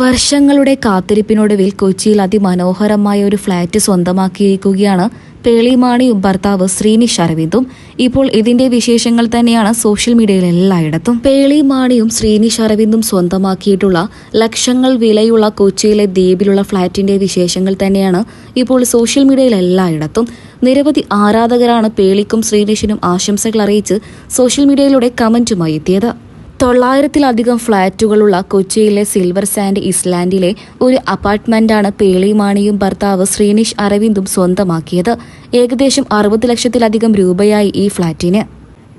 വർഷങ്ങളുടെ കാത്തിരിപ്പിനൊടുവിൽ കൊച്ചിയിൽ അതിമനോഹരമായ ഒരു ഫ്ളാറ്റ് സ്വന്തമാക്കിയിരിക്കുകയാണ് പേളിമാണിയും ഭർത്താവ് ശ്രീനിഷ് അരവിന്ദും. ഇപ്പോൾ ഇതിന്റെ വിശേഷങ്ങൾ തന്നെയാണ് സോഷ്യൽ മീഡിയയിൽ എല്ലായിടത്തും. പേളിമാണിയും ശ്രീനിഷ് അരവിന്ദും സ്വന്തമാക്കിയിട്ടുള്ള ലക്ഷങ്ങൾ വിലയുള്ള കൊച്ചിയിലെ ദ്വീപിലുള്ള ഫ്ളാറ്റിന്റെ വിശേഷങ്ങൾ തന്നെയാണ് ഇപ്പോൾ സോഷ്യൽ മീഡിയയിൽ എല്ലായിടത്തും. നിരവധി ആരാധകരാണ് പേളിക്കും ശ്രീനിഷിനും ആശംസകൾ അറിയിച്ച് സോഷ്യൽ മീഡിയയിലൂടെ കമന്റുമായി എത്തിയത്. തൊള്ളായിരത്തിലധികം ഫ്ളാറ്റുകളുള്ള കൊച്ചിയിലെ സിൽവർ സാൻഡ് ഇസ്ലാൻഡിലെ ഒരു അപ്പാർട്ട്മെന്റാണ് പേളി മാണിയും ഭർത്താവ് ശ്രീനിഷ് അരവിന്ദും സ്വന്തമാക്കിയത്. ഏകദേശം അറുപത് ലക്ഷത്തിലധികം രൂപയായി ഈ ഫ്ളാറ്റിന്.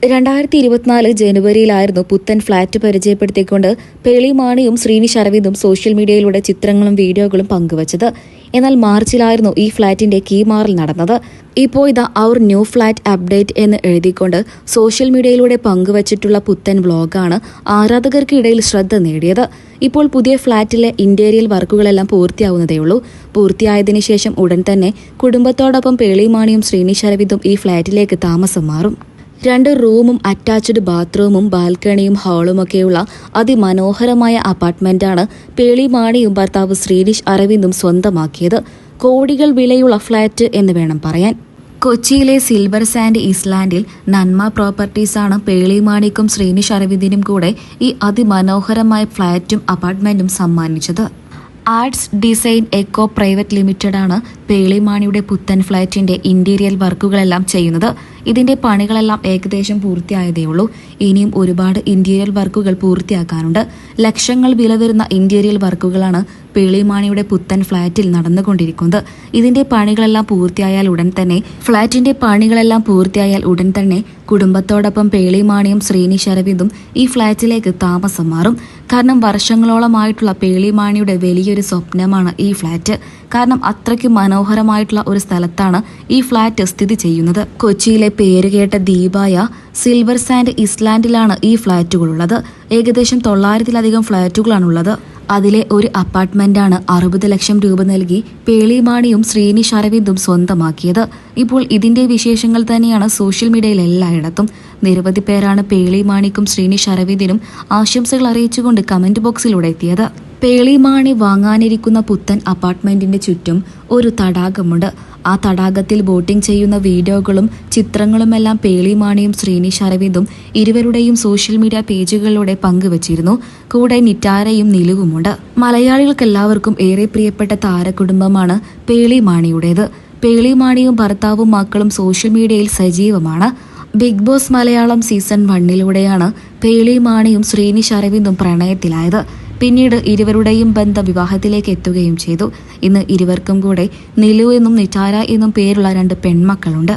രണ്ടായിരത്തി ഇരുപത്തിനാല് ജനുവരിയിലായിരുന്നു പുത്തൻ ഫ്ളാറ്റ് പരിചയപ്പെടുത്തിക്കൊണ്ട് പേളി മാണിയും ശ്രീനിഷ് അരവിന്ദും സോഷ്യൽ മീഡിയയിലൂടെ ചിത്രങ്ങളും വീഡിയോകളും പങ്കുവച്ചത്. എന്നാൽ മാർച്ചിലായിരുന്നു ഈ ഫ്ളാറ്റിന്റെ കീ മാറൽ നടന്നത്. ഇപ്പോൾ ഇതാ അവർ ന്യൂ ഫ്ലാറ്റ് അപ്ഡേറ്റ് എന്ന് എഴുതിക്കൊണ്ട് സോഷ്യൽ മീഡിയയിലൂടെ പങ്കുവച്ചിട്ടുള്ള പുത്തൻ വ്ളോഗാണ് ആരാധകർക്കിടയിൽ ശ്രദ്ധ നേടിയത്. ഇപ്പോൾ പുതിയ ഫ്ളാറ്റിലെ ഇന്റീരിയൽ വർക്കുകളെല്ലാം പൂർത്തിയാവുന്നതേയുള്ളൂ പൂർത്തിയായതിനു ശേഷം ഉടൻ തന്നെ കുടുംബത്തോടൊപ്പം പേളിമാണിയും ശ്രീനിശരവിദും ഈ ഫ്ളാറ്റിലേക്ക് താമസം മാറും. രണ്ട് റൂമും അറ്റാച്ച്ഡ് ബാത്റൂമും ബാൽക്കണിയും ഹാളുമൊക്കെയുള്ള അതിമനോഹരമായ അപ്പാർട്ട്മെന്റാണ് പേളിമാണിയും ഭർത്താവ് ശ്രീനിഷ് അരവിന്ദും സ്വന്തമാക്കിയത്. കോടികൾ വിലയുള്ള ഫ്ളാറ്റ് എന്ന് വേണം പറയാൻ. കൊച്ചിയിലെ സിൽവർ സാൻഡ് ഇസ്ലാൻഡിൽ നന്മ പ്രോപ്പർട്ടീസാണ് പേളിമാണിക്കും ശ്രീനിഷ് അരവിന്ദിനും കൂടെ ഈ അതിമനോഹരമായ ഫ്ളാറ്റും അപ്പാർട്ട്മെന്റും സമ്മാനിച്ചത്. Arts design eco private limited ആണ് പേളിമാണിയുടെ പുത്തൻ ഫ്ലാറ്റിന്റെ ഇന്റീരിയർ വർക്കുകളെല്ലാം ചെയ്യുന്നത്. ഇതിന്റെ പണികളെല്ലാം ഏകദേശം പൂർത്തിയായതേയുള്ളൂ ഇനിയും ഒരുപാട് ഇന്റീരിയർ വർക്കുകൾ പൂർത്തിയാക്കാനുണ്ട്. ലക്ഷങ്ങൾ വില വരുന്ന ഇന്റീരിയർ വർക്കുകളാണ് പേളിമാണിയുടെ പുത്തൻ ഫ്ളാറ്റിൽ നടന്നുകൊണ്ടിരിക്കുന്നത്. ഇതിന്റെ പണികളെല്ലാം പൂർത്തിയായാൽ ഉടൻ തന്നെ ഫ്ളാറ്റിന്റെ പണികളെല്ലാം പൂർത്തിയായാൽ ഉടൻ തന്നെ കുടുംബത്തോടൊപ്പം പേളിമാണിയും ശ്രീനിഷ് അരവിന്ദും ഈ ഫ്ളാറ്റിലേക്ക് താമസം മാറും. കാരണം വർഷങ്ങളോളമായിട്ടുള്ള പേളിമാണിയുടെ വലിയൊരു സ്വപ്നമാണ് ഈ ഫ്ളാറ്റ് കാരണം അത്രയ്ക്ക് മനോഹരമായിട്ടുള്ള ഒരു സ്ഥലത്താണ് ഈ ഫ്ളാറ്റ് സ്ഥിതി ചെയ്യുന്നത്. കൊച്ചിയിലെ പേരുകേട്ട ദ്വീപായ സിൽവർ സാൻഡ് ഇസ്ലാൻഡിലാണ് ഈ ഫ്ളാറ്റുകളുള്ളത് ഏകദേശം തൊള്ളായിരത്തിലധികം ഫ്ളാറ്റുകളാണുള്ളത് അതിലെ ഒരു അപ്പാർട്ട്മെന്റാണ് അറുപത് ലക്ഷം രൂപ നൽകി പേളിമാണിയും ശ്രീനിഷ് അരവിന്ദും സ്വന്തമാക്കിയത്. ഇപ്പോൾ ഇതിന്റെ വിശേഷങ്ങൾ തന്നെയാണ് സോഷ്യൽ മീഡിയയിൽ എല്ലായിടത്തും. നിരവധി പേരാണ് പേളിമാണിക്കും ശ്രീനിഷ് അരവിന്ദിനും ആശംസകൾ അറിയിച്ചുകൊണ്ട് കമന്റ് ബോക്സിലൂടെ എത്തിയത്. പേളിമാണി വാങ്ങാനിരിക്കുന്ന പുത്തൻ അപ്പാർട്ട്മെന്റിന്റെ ചുറ്റും ഒരു തടാകമുണ്ട്. ആ തടാകത്തിൽ ബോട്ടിംഗ് ചെയ്യുന്ന വീഡിയോകളും ചിത്രങ്ങളുമെല്ലാം പേളിമാണിയും ശ്രീനിഷ് അരവിന്ദും ഇരുവരുടെയും സോഷ്യൽ മീഡിയ പേജുകളിലൂടെ പങ്കുവച്ചിരുന്നു. കൂടെ നിറ്റാരയും നിലുവുമുണ്ട്. മലയാളികൾക്കെല്ലാവർക്കും ഏറെ പ്രിയപ്പെട്ട താരകുടുംബമാണ് പേളിമാണിയുടേത്. പേളിമാണിയും ഭർത്താവും മക്കളും സോഷ്യൽ മീഡിയയിൽ സജീവമാണ്. ബിഗ് ബോസ് മലയാളം സീസൺ വണ്ണിലൂടെയാണ് പേളിമാണിയും ശ്രീനിഷ് അരവിന്ദും പ്രണയത്തിലായത്. പിന്നീട് ഇരുവരുടെയും ബന്ധം വിവാഹത്തിലേക്ക് എത്തുകയും ചെയ്തു. ഇന്ന് ഇരുവർക്കും കൂടെ നിലു എന്നും നിറ്റാര എന്നും പേരുള്ള രണ്ട് പെൺമക്കളുണ്ട്.